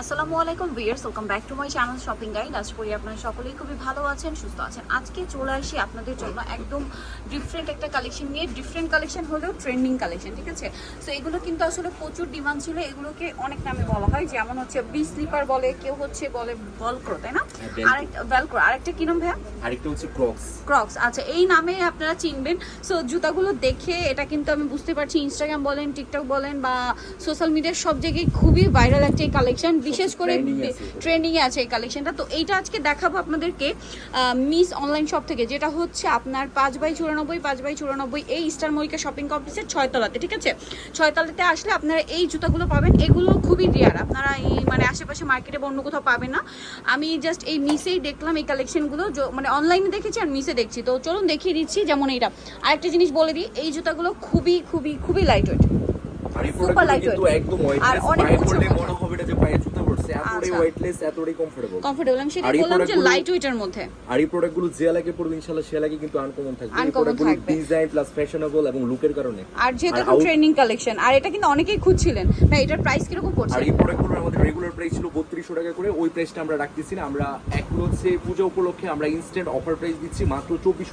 আসসালামু আলাইকুম viewers welcome back to my channel shopping guide. আশা করি আপনারা সকলেই খুবই ভালো আছেন সুস্থ আছেন। আজকে চলে আসি আপনাদের জন্য একদম ডিফারেন্ট একটা কালেকশন নিয়ে। ডিফারেন্ট কালেকশন হলেও ট্রেন্ডিং কালেকশন ঠিক আছে? সো এগুলো কিন্তু আসলে প্রচুর ডিমান্ড ছিল। এগুলোকে অনেক নামে বলা হয়। যেমন হচ্ছে বি স্লিপার বলে কেউ হচ্ছে বলে বলক্রো তাই না? হ্যাঁ। আরেকটা ভেলক্রো আরেকটা কি নাম ভাইয়া? আরেকটা হচ্ছে ক্রক্স ক্রক্স আচ্ছা এই নামে আপনারা চিনবেন। সো জুতাগুলো দেখে এটা কিন্তু আমি বুঝতে পারছি ইনস্টাগ্রাম বলেন টিকটক বলেন বা সোশ্যাল মিডিয়ার সব জায়গায় খুবই ভাইরাল একটা এই কালেকশন বিশেষ করে এ আছে ট্রেন্ডিং এ আছে এই কালেকশনটা তো এইটা আজকে দেখাবো আপনাদেরকে মিস অনলাইন শপ থেকে যেটা হচ্ছে আপনার পাঁচ বাই চুরানব্বই পাঁচ বাই চুরানব্বই এই স্টার মরিকা শপিং কমপ্লেক্সের ছয়তলাতে ঠিক আছে? ছয়তলাতে আসলে আপনারা এই জুতাগুলো পাবেন। এগুলো খুবই রেয়ার আপনারা এই মানে আশেপাশে মার্কেটে বা অন্য কোথাও পাবেন না। আমি জাস্ট এই মিসেই দেখলাম এই কালেকশনগুলো মানে অনলাইনে দেখেছি আর মিসে দেখছি। তো চলুন দেখিয়ে দিচ্ছি যেমন এইটা। আরেকটা জিনিস বলে দিই এই জুতাগুলো খুবই খুবই খুবই লাইট ওয়েট lightweight। কিন্তু একদম আর অনেক উঁচু। মনে এতটাই আচ্ছা। ওয়েটলেস এতটাই কমফোর্টেবল কমফোর্টেবল আমি সেটা আর বললাম যে লাইট ওয়েটের মধ্যে। আর এই প্রোডাক্টগুলো যে লাগে পড়বে ইনশাআল্লাহ সে লাগে কিন্তু আনকমন থাকবে। এই থাকবে। ডিজাইন প্লাস ফ্যাশনেবল এবং লুকের কারণে। আর যেহেতু এখন ট্রেন্ডিং কালেকশন আর এটা কিন্তু অনেকেই খুঁজছিলেন। ভাই এটার প্রাইস কীরকম পড়ছে? আর এই প্রোডাক্টগুলোর আমাদের রেগুলার প্রাইস ছিল বত্রিশশো টাকা করে ওই প্রাইসটা আমরা রাখতেছি না। আমরা এখন হচ্ছে পূজা উপলক্ষে আমরা ইনস্ট্যান্ট অফার প্রাইস দিচ্ছি মাত্র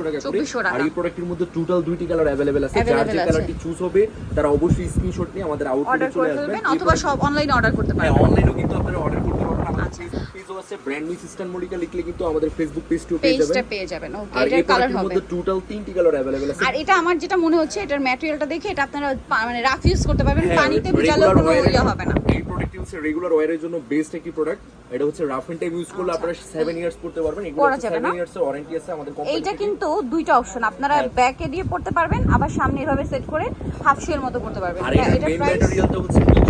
টাকা করে। আর এই প্রোডাক্টের মধ্যে টোটাল দুইটি কালার আছে। যার যে কালারটি চুজ হবে তারা অবশ্যই স্ক্রিনশট নিয়ে আমাদের অর্ডার আউটলেটে চলে আসবেন। অথবা সব অনলাইনে অর্ডার করতে হ্যাঁ পারবেন। অনলাইনেও কিন্তু আপনারা অর্ডার করতে পারবেন। আমাদের আচ্ছা। ফেসবুক পেজও আছে ব্র্যান্ড মিস ইস্টার্ন মলিকা লিখলে কিন্তু আমাদের ফেসবুক পেজটিও পেয়ে পেজটা পেয়ে যাবেন ওকে এটার কালার হবে। মধ্যে টোটাল তিনটি কালার অ্যাভেলেবেল আছে। আর এটা আমার যেটা মনে হচ্ছে এটার ম্যাটেরিয়ালটা দেখে এটা আপনারা মানে রাফ ইউজ করতে পারবেন পানিতে ভিজালেও কোনো ইয়ে হবে না। এই প্রোডাক্টটি হচ্ছে রেগুলার ওয়্যারের জন্য বেস্ট একটি প্রোডাক্ট এটা হচ্ছে রাফ এন্ড টাইম ইউজ করলে আচ্ছা। আপনারা 7 ইয়ার্স পড়তে পারবেন। এগুলো 7 ইয়ার্স এর ওয়ারেন্টি আছে আমাদের কোম্পানি এইটা কিন্তু দুইটা অপশন আপনারা। ব্যাকে দিয়ে পড়তে পারবেন আবার সামনে এভাবে সেট করে হাফ শুয়ের মতো পড়তে পারবেন। আর মেইন ম্যাটেরিয়ালটা হচ্ছে ম্যাটেরিয়াল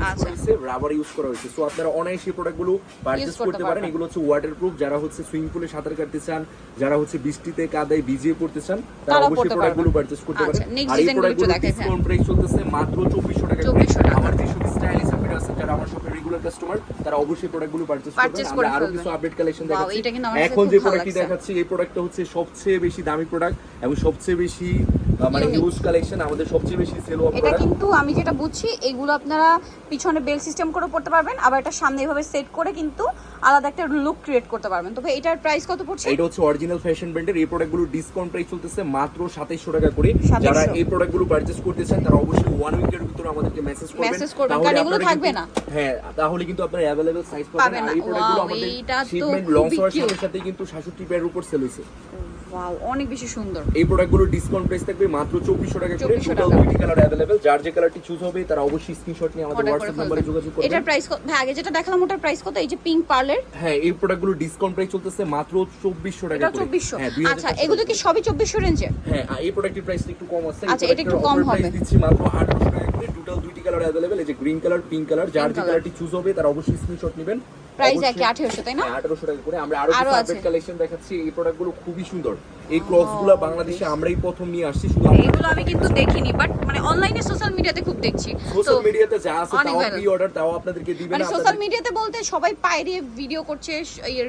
ইউজ। হয়েছে রাবার ইউজ করা হয়েছে। সো আপনারা অনায়াসে প্রোডাক্টগুলো পারচেজ করতে পারেন। এগুলো হচ্ছে ওয়াটারপ্রুফ যারা হচ্ছে সুইমিং পুলে সাঁতার কাটতে চান যারা হচ্ছে বৃষ্টিতে কাদায় ভিজিয়ে পড়তে চান তারা অবশ্যই প্রোডাক্টগুলো। পারচেজ করতে আচ্ছা, পারেন। আর এই প্রোডাক্টগুলো। ডিসকাউন্ট প্রাইস চলতেছে মাত্র 2400 টাকা করে। 2400 টাকা। আমার যেসব স্টাইলিশ আপডেট আছে যারা আমার শপের রেগুলার কাস্টমার তারা অবশ্যই প্রোডাক্টগুলো পারচেজ করবেন। আমরা আরও কিছু আপডেট কালেকশন দেখাচ্ছি। এখন যে প্রোডাক্টটি দেখাচ্ছি এই প্রোডাক্টটা হচ্ছে সবচেয়ে বেশি দামি প্রোডাক্ট এবং সবচেয়ে বেশি মানে Unique। হিউজ কালেকশন আমাদের সবচেয়ে বেশি সেল হওয়া এটা প্রোডাক্ট কিন্তু আমি যেটা বুঝছি এগুলো আপনারা পিছনে বেল সিস্টেম করে পড়তে পারবেন আবার এটা সামনে এভাবে সেট করে কিন্তু আলাদা একটা লুক ক্রিয়েট করতে পারবেন তবে এটার প্রাইস কত পড়ছে এটা হচ্ছে অরিজিনাল ফ্যাশন ব্র্যান্ডের এই প্রোডাক্টগুলো ডিসকাউন্ট প্রাইস চলতেছে মাত্র 2700 টাকা করে 2700 যারা এই প্রোডাক্টগুলো পারচেজ করতে চান তারা অবশ্যই ওয়ান উইকের ভিতরে আমাদেরকে মেসেজ করবেন Message করবেন, তাহলে কারণ এগুলো আপনারা থাকবে কিন্তু- না। হ্যাঁ তাহলে কিন্তু আপনারা अवेलेबल সাইজ পাবেন পাবেন না। আর এই প্রোডাক্টগুলো Wow, আমাদের এইটা তো শিপমেন্ট লঞ্চ খুবই হওয়ার সাথে cute। সাথে কিন্তু 66 পেয়ার উপর সেল হইছে ওয়াও অনেক বেশি সুন্দর এই প্রোডাক্টগুলো ডিসকাউন্ট প্রাইস থাকবে মাত্র চব্বিশশো টাকা করে টোটাল দুইটি কালার অ্যাভেলেবেল যার যে কালারটি চুজ হবে তারা অবশ্যই স্ক্রিনশট নিয়ে আমাদের হোয়াটসঅ্যাপ নম্বরে যোগাযোগ করবেন। এটার প্রাইস হ্যাঁ আগে যেটা দেখালাম ওটার প্রাইস কত? এই যে পিঙ্ক পার্লের হ্যাঁ এই প্রোডাক্টগুলো ডিসকাউন্ট প্রাইস চলতেছে মাত্র চব্বিশশো টাকা করে। চব্বিশশো। হ্যাঁ, আচ্ছা এগুলো কি সবই চব্বিশশো রেঞ্জে হ্যাঁ এই প্রোডাক্টের প্রাইস একটু কম আছে। আচ্ছা এটা একটু কম হবে। দিচ্ছি মাত্র আঠারোশো টাকা করে। টোটাল দুইটি কালার অ্যাভেলেবেল এই যে গ্রিন কালার পিঙ্ক কালার যার যে কালারটি চুজ হবে তারা অবশ্যই স্ক্রিনশট নেবেন। প্রাইস একই আঠেরোশো তাই না? হ্যাঁ, 1800 টাকা করে। আমরা আরও। কালেকশন দেখাচ্ছি এই প্রোডাক্টগুলো খুবই সুন্দর। এই ক্রসগুলো বাংলাদেশে আমরাই প্রথম নিয়ে আসছি শুধু এগুলো আমি কিন্তু দেখিনি বাট মানে অনলাইনে সোশ্যাল মিডিয়াতে খুব দেখছি। সোশ্যাল মিডিয়াতে যা আছে তাও প্রি অর্ডার তাও আপনাদেরকে দিবেন মানে সোশ্যাল মিডিয়াতে বলতে সবাই দিয়ে ভিডিও করছে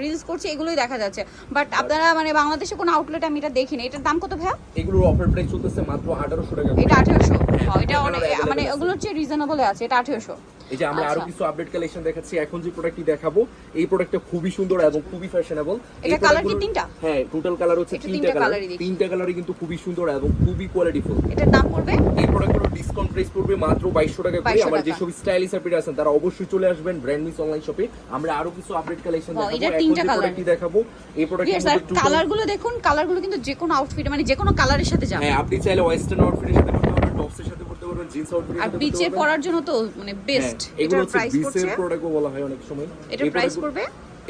রিলস করছে এগুলোই দেখা যাচ্ছে। বাট আপনারা মানে বাংলাদেশে কোনো আউটলেট আমি এটা দেখিনি। এটার দাম কত ভাইয়া? এগুলোর অফার প্রাইস চলতেছে মাত্র 1800 টাকা এটা আঠেরোশো? হ্যাঁ, এটা এটা অনেক মানে আছে। ওগুলোর চেয়ে রিজনেবল আছে এটা আঠেরোশো। এই যে আমরা আরও আচ্ছা। কিছু আপডেট কালেকশন দেখাচ্ছি। এখন যে প্রোডাক্টটি দেখাবো এই প্রোডাক্টটা খুবই সুন্দর এবং খুবই ফ্যাশনেবল এটা colour কি তিনটা? হ্যাঁ টোটাল কালার হচ্ছে তিনটা কালার তিনটা কালারই কিন্তু খুবই সুন্দর এবং খুবই কোয়ালিটিফুল এটার দাম পড়বে? এই প্রোডাক্টগুলো ডিসকাউন্ট প্রাইস পড়বে মাত্র 2200 টাকা করে। আমার। যেসব স্টাইলিশ আপডেট আছেন তারা অবশ্যই চলে আসবেন ব্র্যান্ড মিস অনলাইন শপে আমরা আরও কিছু আপডেট কালেকশন দেখাবো। এখন তিনটা colour। দেখাবো এই প্রোডাক্টের স্যার কালারগুলো দেখুন কালারগুলো কিন্তু যে কোনো আউটফিট মানে যে কোনো কালারের সাথে যাবে। হ্যাঁ আপনি চাইলে ওয়েস্টার্ন আউটফিটের সাথে পারবেন জিন্স আর বিচে পরার জন্য তো মানে বেস্ট হ্যাঁ, এটার প্রাইস পড়ছে। বিচের প্রোডাক্টও বলা হয় অনেক সময়। এটার প্রাইস পড়বে?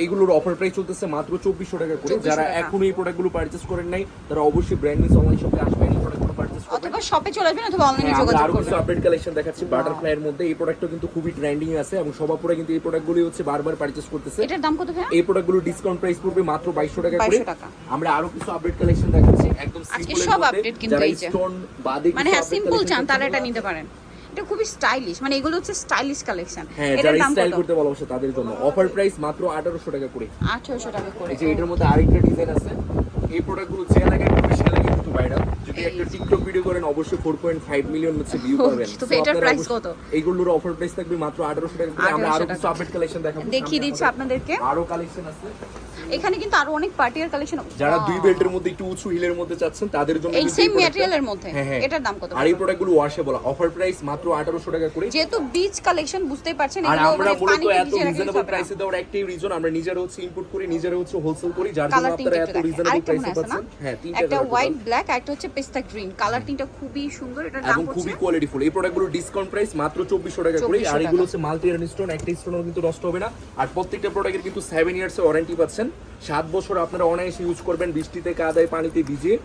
এইগুলোর অফার প্রাইস চলতেছে মাত্র চব্বিশশো টাকা করে। যারা এখনও এখন এই প্রোডাক্টগুলো পারচেস করেন নাই তারা অবশ্যই ব্র্যান্ড নিউজ অনলাইন শপে আসবেন এই প্রোডাক্টগুলো পারচেস করবেন অথবা শপে চলে আসবেন অথবা অনলাইনে হ্যাঁ, যোগাযোগ আরও আপডেট কালেকশন দেখাচ্ছি বাটারফ্লাই এর মধ্যে। এই প্রোডাক্টটা কিন্তু খুবই ট্রেন্ডিং আছে এবং সবাপুরা কিন্তু এই প্রোডাক্টগুলি হচ্ছে বারবার পারচেস করতেছে। এটার দাম কত ভাইয়া? এই প্রোডাক্টগুলো ডিসকাউন্ট প্রাইস পড়বে মাত্র 2200 টাকা করে। আমরা আরও কিছু আপডেট কালেকশন দেখাচ্ছি একদম আজকে সব update কিন্তু এই যে। মানে হ্যাঁ সিম্পল চান তারা এটা নিতে পারেন। এটা খুবই স্টাইলিশ মানে এগুলো হচ্ছে স্টাইলিশ কালেকশন হ্যাঁ যারা স্টাইল করতে ভালোবাসে তাদের জন্য। অফার প্রাইস মাত্র 1800 টাকা করে। আঠারোশো টাকা করে। এই যে এটার মধ্যে আরেকটা ডিজাইন আছে। এই প্রোডাক্টগুলো যে একটা টিকটক ভিডিও করেন অবশ্যই 4.5 মিলিয়ন হচ্ছে ভিউ Okay, পাবেন। তো এটার আপনারা কত? এইগুলোর অফার প্রাইস থাকবে মাত্র 1800 টাকা করে। আমরা আরও কিছু আপডেট কালেকশন দেখাবো। দেখিয়ে দিচ্ছি আপনাদেরকে। আরও কালেকশন আছে। এখানে কিন্তু আরও অনেক পার্টিয়ার কালেকশন যারা দুই বেল্টের মধ্যে একটু উঁচু হিলের মধ্যে চাচ্ছেন তাদের জন্য এই সেম ম্যাটেরিয়ালের মধ্যে। হ্যাঁ, হ্যাঁ। এটার দাম কত? আর এই প্রোডাক্টগুলো ওয়াশেবল অফার প্রাইস মাত্র 1800 টাকা করে। যেহেতু বিচ কালেকশন বুঝতেই পারছেন আর আমরা মানে মূলত এত রিজনেবল। প্রাইসে দেওয়ার একটাই রিজন আমরা নিজেরা হচ্ছে ইম্পোর্ট করি নিজেরা হচ্ছে হোলসেল করি যার জন্য আপনারা এত রিজনেবল প্রাইসে পাচ্ছেন? হ্যাঁ তিনটা একটা হোয়াইট ব্ল্যাক একটা হচ্ছে পেস্তা গ্রিন কালার তিনটা খুবই সুন্দর এটার দাম হচ্ছে খুবই কোয়ালিটিফুল এই প্রোডাক্টগুলো ডিসকাউন্ট প্রাইস মাত্র চব্বিশশো টাকা করে আর এগুলো। হচ্ছে মাল্টি স্টোন একটা স্টোনও কিন্তু নষ্ট হবে না। আর প্রত্যেকটা প্রোডাক্টের কিন্তু সেভেন ইয়ার্স ওয়ারেন্টি পাচ্ছেন। সাত বছর আপনারা অনায়াসে ইউজ করবেন বৃষ্টিতে কাদায় পানিতে ভিজিয়ে।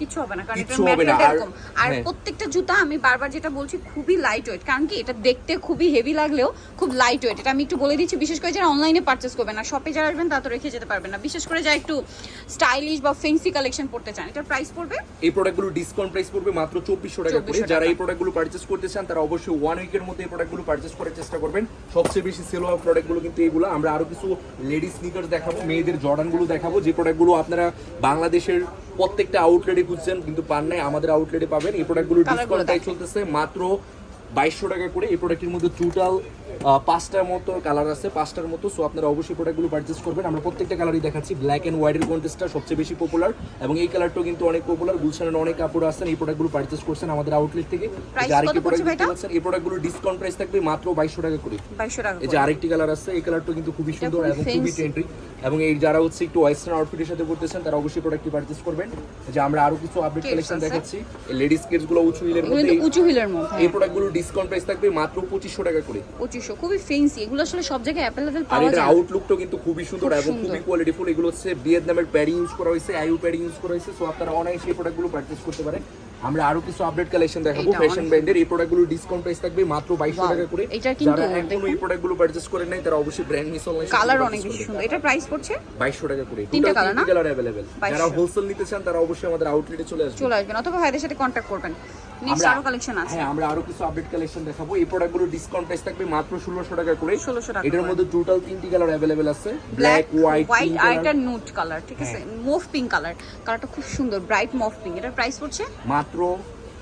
কিছু হবে না কারণ না, আর- এরকম। আর হ্যাঁ। প্রত্যেকটা জুতা আমি বারবার যেটা বলছি খুবই লাইট ওয়েট কারণ কি এটা দেখতে খুবই হেভি লাগলেও খুব লাইট ওয়েট এটা আমি একটু বলে দিচ্ছি বিশেষ করে যারা অনলাইনে পারচেস করবেন না শপে যারা আসবেন তারা তো রেখে যেতে পারবেন না। বিশেষ করে যারা একটু স্টাইলিশ বা ফেন্সি কালেকশন পড়তে চান এটার প্রাইস পড়বে এই প্রোডাক্টগুলো ডিসকাউন্ট প্রাইস পড়বে মাত্র চব্বিশশো টাকা করে। যারা। এই প্রোডাক্টগুলো পারচেস করতে চান তারা অবশ্যই ওয়ান উইকের মধ্যে এই প্রোডাক্টগুলো পারচেস করার চেষ্টা করবেন। সবচেয়ে বেশি সেল হওয়া প্রোডাক্টগুলো কিন্তু এইগুলো। আমরা আরও কিছু লেডিস স্নিকার্স দেখাবো মেয়েদের জর্ডানগুলো দেখাবো। যে প্রোডাক্টগুলো আপনারা বাংলাদেশের প্রত্যেকটা আউটলেটে খুঁজছেন কিন্তু পান নাই আমাদের আউটলেটে পাবেন। এই প্রোডাক্টগুলো Colour গুলো ডিসকাউন্ট প্রাইস চলতেছে মাত্র বাইশশো টাকা করে। এই প্রোডাক্টের মধ্যে টোটাল পাঁচটার মতো কালার আছে পাঁচটার মতো। সো আপনারা অবশ্যই প্রোডাক্টগুলো পারচেস করবেন। আমরা প্রত্যেকটা কালারই দেখাচ্ছি। ব্ল্যাক অ্যান্ড হোয়াইটের কন্টেস্টটা সবচেয়ে বেশি পপুলার এবং এই কালারটাও কিন্তু অনেক পপুলার গুলশানের অনেক কাপড় আছেন এই প্রোডাক্টগুলো পারচেস করছেন আমাদের আউটলেট থেকে। আরেকটি প্রোডাক্ট? পাচ্ছেন এই প্রোডাক্টগুলো ডিসকাউন্ট প্রাইস থাকবে মাত্র বাইশশো টাকা করে। এই যে আরেকটি কালার আছে এই কালারটা কিন্তু খুবই সুন্দর এবং খুবই। ট্রেন্ডি এবং এই যারা হচ্ছে একটু ওয়েস্টার্ন আউটফিটের সাথে করতেছেন তারা অবশ্যই প্রোডাক্টটি পারচেস করবেন। যে আমরা আরও কিছু আপডেট কালেকশন। দেখাচ্ছি। লেডিস কেসগুলো উঁচু হিলের মধ্যে উঁচু হিলের মধ্যে এই প্রোডাক্টগুলো ডিসকাউন্ট প্রাইস থাকবে মাত্র পঁচিশশো টাকা করে। পঁচিশশো খুবই ফেন্সি এগুলো আসলে সব জায়গায় অ্যাভেলেবেল আর পাওয়া যায় না। আউটলুকটাও কিন্তু খুবই সুন্দর এবং। খুবই কোয়ালিটিফুল এগুলো হচ্ছে ভিয়েতনামের প্যাডিং ইউজ করা হয়েছে আইউ প্যাডিং ইউজ করা হয়েছে সো আপনারা অনায়াসে এই প্রোডাক্টগুলো পারচেস করতে পারেন। আমরা আরও কিছু আপডেট কালেকশন দেখাবো। ফ্যাশন ব্র্যান্ডের এই প্রোডাক্টগুলো ডিসকাউন্ট প্রাইস থাকবে মাত্র বাইশশো Wow, টাকা করে। এটা কিন্তু যারা এখনও এই প্রোডাক্টগুলো পারচেজ করে নাই তারা অবশ্যই ব্র্যান্ড মিস অনলাইন কালার অনেক বেশি সুন্দর। এটা প্রাইস পড়ছে? বাইশশো টাকা করে। তিনটা কালার না? কালার অ্যাভেলেবেল 2200 যারা হোলসেল নিতে চান তারা অবশ্যই আমাদের আউটলেটে চলে আসবে। চলে আসবেন অথবা ভাইদের সাথে কন্ট্যাক্ট করবেন। নেক্সট আমরা- আরও কালেকশন আছে। হ্যাঁ আমরা আরও কিছু আপডেট কালেকশন দেখাবো। এই প্রোডাক্টগুলো ডিসকাউন্ট প্রাইস থাকবে মাত্র টাকা করে। 1600 টাকা এটার মধ্যে টোটাল তিনটি কালার আছে। ব্ল্যাক ব্ল্যাক হোয়াইট হোয়াইট আর একটা নুট কালার ঠিক আছে। মুভ পিঙ্ক কালার কালারটা খুব সুন্দর ব্রাইট মুভ পিঙ্ক এটার প্রাইস পড়ছে? মাত্র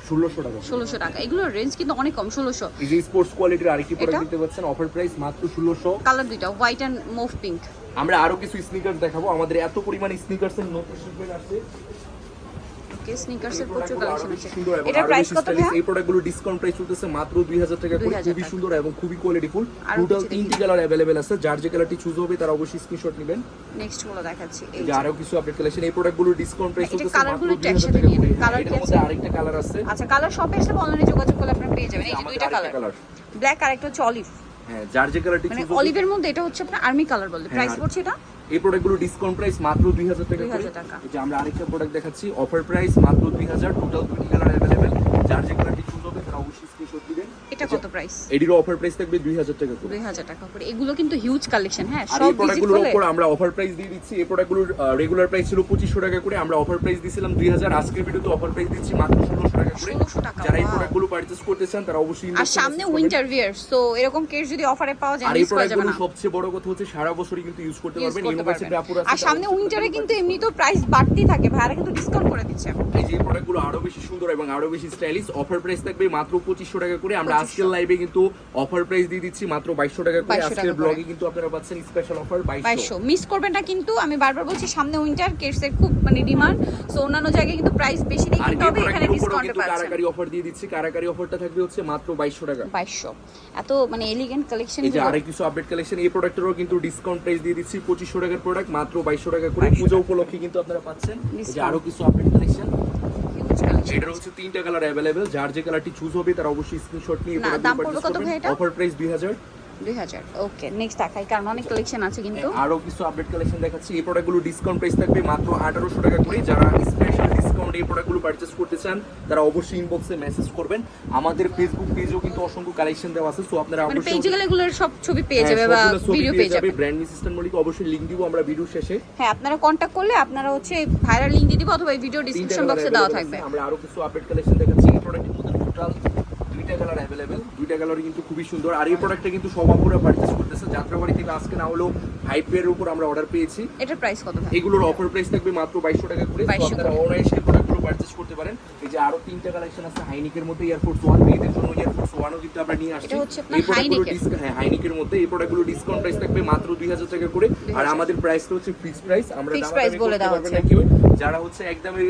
ষোলোশো টাকা। ষোলোশো টাকা। এগুলোর রেঞ্জ কিন্তু অনেক কম ষোলোশো। এই যে স্পোর্টস কোয়ালিটির আরেকটি প্রোডাক্ট দিতে পাচ্ছেন অফার প্রাইস মাত্র ষোলোশো। কালার দুইটা হোয়াইট অ্যান্ড মুভ পিঙ্ক আমরা আরও কিছু স্নিকার্স দেখাবো। আমাদের এত পরিমাণ স্নিকার্স এর নতুন আসছে। ওকে স্নিকার্স এর এই প্রচুর প্রোডাক্টগুলো আরো কালেকশন বেশি আছে সুন্দর এবং এটার আরো প্রাইস বেশি কত stylish। ভাইয়া এই প্রোডাক্টগুলো ডিসকাউন্ট প্রাইস চলতেছে মাত্র 2000 টাকা করে 2000 খুবই টাকা। সুন্দর এবং খুবই কোয়ালিটিফুল আরো টোটাল কিছু তিনটি দেখি। কালার अवेलेबल আছে যার যে কালারটি চুজ হবে তারা অবশ্যই স্ক্রিনশট নেবেন নেক্সট গুলো দেখাচ্ছি এই যে আরো কিছু আপডেট কালেকশন এই প্রোডাক্টগুলো ডিসকাউন্ট প্রাইস এটা চলতেছে কালারগুলো মাত্র একটু 2000 একসাথে টাকা নিয়ে করে নিন। কালার এটার কি মধ্যে আছে? আরেকটা কালার আছে আচ্ছা কালার শপে আসলে অনলাইনে যোগাযোগ করলে আপনারা পেয়ে যাবেন এই যে আমাদের দুইটা আরেকটা কালার colour। ব্ল্যাক আর একটা হচ্ছে অলিভ হ্যাঁ যার যে কালারটি মানে চুজ হবে অলিভের মধ্যে এটা হচ্ছে আপনার আর্মি কালার বলে হ্যাঁ, প্রাইস আর- পড়ছে এটা এই প্রোডাক্টগুলো ডিসকাউন্ট প্রাইস মাত্র দুই হাজার টাকা এই যে আমরা আরেকটা প্রোডাক্ট দেখাচ্ছি অফার প্রাইস মাত্র দুই হাজার টোটাল দুইটি কালার অ্যাভেলেবেল যার যে কালারটি হবে তারা অবশ্যই স্ক্রিনশট দিবেন। এটা কত প্রাইস এডির অফার প্রাইস থাকবে 2000 টাকা করে। 2000 টাকা করে। এগুলো কিন্তু হিউজ কালেকশন হ্যাঁ সব এই প্রোডাক্টগুলোর উপর আমরা অফার প্রাইস দিয়ে দিচ্ছি। এই প্রোডাক্টগুলোর রেগুলার প্রাইস ছিল 2500 টাকা করে আমরা অফার প্রাইস দিছিলাম 2000 আজকের ভিডিওতে অফার প্রাইস দিচ্ছি মাত্র 1600 টাকা। করে 1600 টাকা, যারা এই. প্রোডাক্টগুলো পারচেজ করতে চান তারা অবশ্যই আর সামনে উইন্টার সো এরকম কেস যদি অফারে পাওয়া যায় আর এই প্রোডাক্টগুলো সবচেয়ে বড় কথা হচ্ছে সারা বছরই কিন্তু ইউজ করতে পারবেন ইউনিভার্সিটি আপুরা আর সামনে উইন্টারে কিন্তু এমনি তো প্রাইস বাড়তি থাকে ভাইরা কিন্তু ডিসকাউন্ট করে দিচ্ছে। এই যে প্রোডাক্টগুলো আরও বেশি সুন্দর এবং আরও বেশি স্টাইলিশ অফার প্রাইস থাকবে মাত্র 2500 টাকা করে। আমরা 2500 আজকের লাইভে কিন্তু অফার প্রাইস দিয়ে দিচ্ছি মাত্র 2200 টাকা করে। আজকের ব্লগে কিন্তু আপনারা পাচ্ছেন স্পেশাল অফার 2200 মিস করবেন না কিন্তু আমি বারবার বলছি সামনে উইন্টার কেসের খুব মানে ডিমান্ড সো অন্যান্য জায়গায় কিন্তু প্রাইস বেশি নেই কিন্তু এখানে ডিসকাউন্টে পাচ্ছেন কারাকারি অফার দিয়ে দিচ্ছি। কারাকারি অফারটা থাকবে হচ্ছে মাত্র 2200 টাকা। 2200 এত মানে এলিগেন্ট কালেকশন এই যে আরেক কিছু আপডেট কালেকশন এই প্রোডাক্টেরও কিন্তু ডিসকাউন্ট প্রাইস দিয়ে দিচ্ছি 2500 টাকার প্রোডাক্ট মাত্র 2200 টাকা করে। পূজা উপলক্ষে কিন্তু আপনারা পাচ্ছেন। এই যে আরও কিছু আপডেট কালেকশন এটার হচ্ছে তিনটা কালার যার যে কালারটি চুজ হবে তার অবশ্যই স্ক্রিনশট নিয়ে অফার প্রাইস 2000 2000 ওকে নেক্সট দেখাই কারণ অনেক আচ্ছা। কালেকশন আছে কিন্তু। হ্যাঁ, আরও কিছু আপডেট কালেকশন দেখাচ্ছি। এই প্রোডাক্টগুলো ডিসকাউন্ট প্রাইস থাকবে মাত্র 1800 টাকা করে। যারা স্পেশাল এখন এই প্রোডাক্টগুলো পারচেস করতে চান তারা অবশ্যই ইনবক্সে মেসেজ করবেন। আমাদের ফেসবুক পেজেও কিন্তু অসংখ্য কালেকশন দেওয়া আছে সো আপনারা মানে অবশ্যই পেজে গেলে এগুলোর সব ছবি পেয়ে হ্যাঁ, যাবে বা ভিডিও পেয়ে যাবে। ব্র্যান্ড নিসিস্টেন্ট মলিকে অবশ্যই লিংক দিব আমরা ভিডিও শেষে। হ্যাঁ আপনারা কন্টাক্ট করলে আপনারা হচ্ছে ভাইরাল লিংক দিয়ে দিব অথবা এই ভিডিও ডেসক্রিপশন বক্সে দেওয়া থাকবে। আমরা আরও কিছু আপডেট কালেকশন দেখাচ্ছি। এই প্রোডাক্টের মধ্যে টোটাল দুইটা কালার অ্যাভেলেবেল দুইটা কালারই কিন্তু খুবই সুন্দর। আর এই হ্যাঁ। প্রোডাক্টটা কিন্তু সব আপুরা পারচেস করতেছে। যাত্রাবাড়ি থেকে আজকে না হলেও হাইপের উপর আমরা অর্ডার পেয়েছি। এটার প্রাইস কত এগুলোর অফার প্রাইস থাকবে মাত্র বাইশশো টাকা করে। আপনারা অনলাইন পারেন। এই যে আরও তিনটা কালেকশন আছে হাইনিকের মধ্যে এয়ারফোর্স ওয়ান মেয়েদের জন্য এয়ারফোর্স ওয়ানও কিন্তু আমরা নিয়ে আসছি। এই প্রোডাক্টগুলো ডিসকাউন্ট হ্যাঁ হাইনিকের মধ্যে এই প্রোডাক্টগুলো ডিসকাউন্ট প্রাইস থাকবে মাত্র দুই হাজার টাকা করে। আর 2000 আমাদের প্রাইসটা হচ্ছে ফিক্সড প্রাইস আমরা বলে দেওয়া হচ্ছে। যারা হচ্ছে একদমই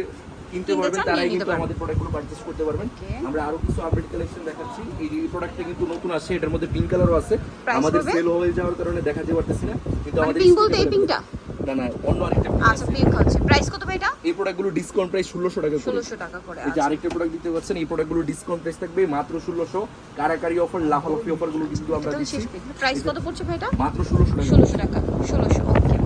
কিনতে পারবেন তারাই কিন্তু। আমাদের প্রোডাক্টগুলো পারচেজ করতে পারবেন। আমরা আরও কিছু আপডেট কালেকশন দেখাচ্ছি। এই যে প্রোডাক্টটা কিন্তু নতুন আসছে এটার মধ্যে পিঙ্ক কালারও আছে। আমাদের সেল হয়ে যাওয়ার কারণে দেখাতে পারতেছি না। কিন্তু মানে আমাদের পিঙ্ক বলতে এই পিঙ্কটা না না অন্য আরেকটা আচ্ছা পিঙ্ক হচ্ছে। প্রাইস কত ভাই এটা? এই প্রোডাক্টগুলো ডিসকাউন্ট প্রাইস ষোলোশো টাকা করে। ষোলোশো টাকা করে এই যে আচ্ছা। আরেকটা প্রোডাক্ট দিতে পারছেন এই প্রোডাক্টগুলো ডিসকাউন্ট প্রাইস থাকবে মাত্র ষোলোশো। কারাকারি অফার লাফালাফি অফারগুলো কিন্তু আমরা দিচ্ছি। প্রাইস কত পড়ছে ভাই এটা? মাত্র ষোলোশো টাকা। ষোলোশো টাকা 1600 ওকে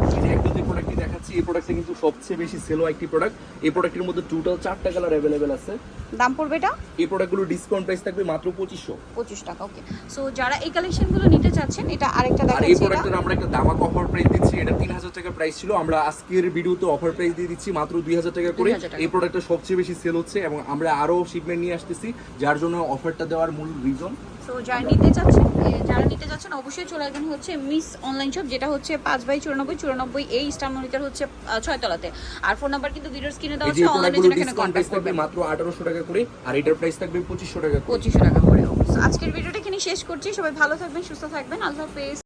দেখাচ্ছি এই প্রোডাক্টটা কিন্তু সবচেয়ে বেশি সেলো একটি প্রোডাক্ট এই প্রোডাক্টের মধ্যে টোটাল চারটা কালার অ্যাভেলেবেল আছে। দাম পড়বে এটা? এই প্রোডাক্টগুলো ডিসকাউন্ট প্রাইস থাকবে মাত্র পঁচিশশো। পঁচিশ টাকা ওকে সো যারা এই কালেকশনগুলো নিতে চাচ্ছেন এটা আরেকটা আর এই প্রোডাক্টের আমরা একটা দামাক অফার প্রাইস দিচ্ছি। এটা তিন হাজার টাকা প্রাইস ছিল। আমরা আজকের ভিডিওতে অফার প্রাইস দিয়ে দিচ্ছি মাত্র দুই হাজার টাকা করে। এই প্রোডাক্টটা সবচেয়ে বেশি সেল হচ্ছে এবং আমরা আরও শিপমেন্ট নিয়ে আসতেছি যার জন্য অফারটা দেওয়ার মূল রিজন সো যারা নিতে চাচ্ছেন যারা নিতে চাচ্ছেন অবশ্যই চলে আসবেন হচ্ছে মিস অনলাইন শপ যেটা হচ্ছে পাঁচ বাই চুরানব্বই চুরানব্বই এই স্টার মনিটার হচ্ছে আহ, ছয়তলাতে। আর ফোন নাম্বার কিন্তু ভিডিওর স্ক্রিনে দেওয়া আছে অনলাইনে যারা জন্য এখানে কন্ট্যাক্ট থাকবে মাত্র আঠারোশো টাকা করে আর এটার প্রাইস থাকবে 2500 টাকা করে। পঁচিশশো টাকা করে আজকের ভিডিওটা এখানে শেষ করছি সবাই ভালো থাকবেন সুস্থ থাকবেন আল্লাহ হাফেজ।